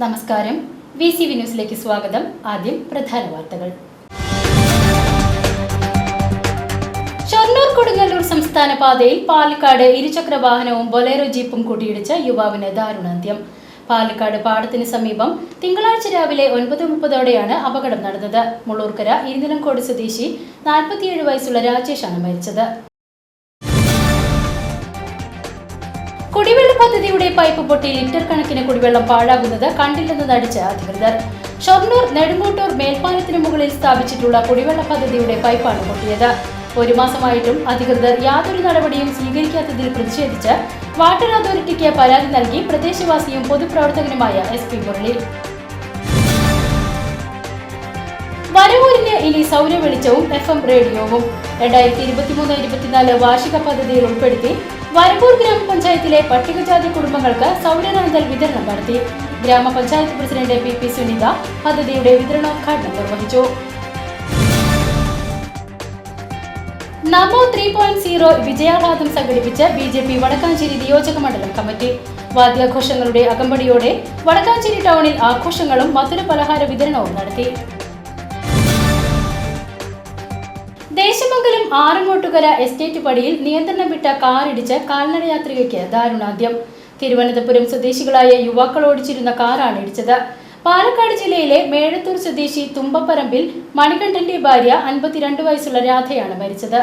നമസ്കാരം. V C V ന്യൂസിലേക്ക് സ്വാഗതം. ആദ്യം പ്രധാന വാർത്തകൾ. ഷൊർണൂർ കൊടുങ്ങല്ലൂർ സംസ്ഥാന പാതയിൽ പാലക്കാട് ഇരുചക്ര വാഹനവും ബൊലേറോ ജീപ്പും കൂട്ടിയിടിച്ച യുവാവിന് ദാരുണാന്ത്യം. പാലക്കാട് പാടത്തിന് സമീപം തിങ്കളാഴ്ച രാവിലെ ഒൻപത് മുപ്പതോടെയാണ് അപകടം നടന്നത്. മുള്ളൂർക്കര ഇരുനിലംകോട് സ്വദേശി നാൽപ്പത്തിയേഴ് വയസ്സുള്ള രാജേഷാണ് മരിച്ചത്. കുടിവെള്ള പദ്ധതിയുടെ പൈപ്പ് പൊട്ടി ലിറ്റർ കണക്കിന് കുടിവെള്ളം പാഴാകുന്നത് കണ്ടില്ലെന്ന് നടിച്ച അധികൃതർ. ഷൊർണൂർ നെടുങ്കോട്ടൂർ മേൽപ്പാലത്തിന് മുകളിൽ സ്ഥാപിച്ചിട്ടുള്ള കുടിവെള്ള പദ്ധതിയുടെ പൈപ്പാണ് പൊട്ടിയത്. ഒരു മാസമായിട്ടും അധികൃതർ യാതൊരു നടപടിയും സ്വീകരിക്കാത്തതിൽ പ്രതിഷേധിച്ച് വാട്ടർ അതോറിറ്റിക്ക് പരാതി നൽകി പ്രദേശവാസിയും പൊതുപ്രവർത്തകനുമായ എസ് പി മുരളി വരവൂരിന് ഇനി സൗരവെളിച്ചവും എഫ് എം റേഡിയോവും. രണ്ടായിരത്തി ഇരുപത്തിമൂന്ന് ഇരുപത്തിനാല് വാർഷിക പദ്ധതിയിൽ ഉൾപ്പെടുത്തി വരവൂർ ഗ്രാമപഞ്ചായത്തിലെ പട്ടികജാതി കുടുംബങ്ങൾക്ക് സൗരനാന്തൽ വിതരണം നടത്തി. ഗ്രാമപഞ്ചായത്ത് പ്രസിഡന്റ് പി പി സുനിത പദ്ധതിയുടെ വിതരണോദ്ഘാടനം നിർവഹിച്ചു. നമോ ത്രീ പോയിന്റ് സീറോ വിജയാഹ്ലാദം സംഘടിപ്പിച്ച് ബി ജെ പി വടക്കാഞ്ചേരി നിയോജക മണ്ഡലം കമ്മിറ്റി. വാദ്യാഘോഷങ്ങളുടെ അകമ്പടിയോടെ വടക്കാഞ്ചേരി ടൗണിൽ ആഘോഷങ്ങളും മധുര പലഹാര വിതരണവും നടത്തി. ദേശമംഗലം ആറങ്ങോട്ടുകര എസ്റ്റേറ്റ് പടിയിൽ നിയന്ത്രണം വിട്ട കാറിടിച്ച് കാൽനടയാത്രികയ്ക്ക് ദാരുണാന്ത്യം. തിരുവനന്തപുരം സ്വദേശികളായ യുവാക്കൾ ഓടിച്ചിരുന്ന കാറാണ് ഇടിച്ചത്. പാലക്കാട് ജില്ലയിലെ മേഴത്തൂർ സ്വദേശി തുമ്പപ്പറമ്പിൽ മണികണ്ഠന്റെ ഭാര്യ അൻപത്തിരണ്ട് വയസ്സുള്ള രാധയാണ് മരിച്ചത്.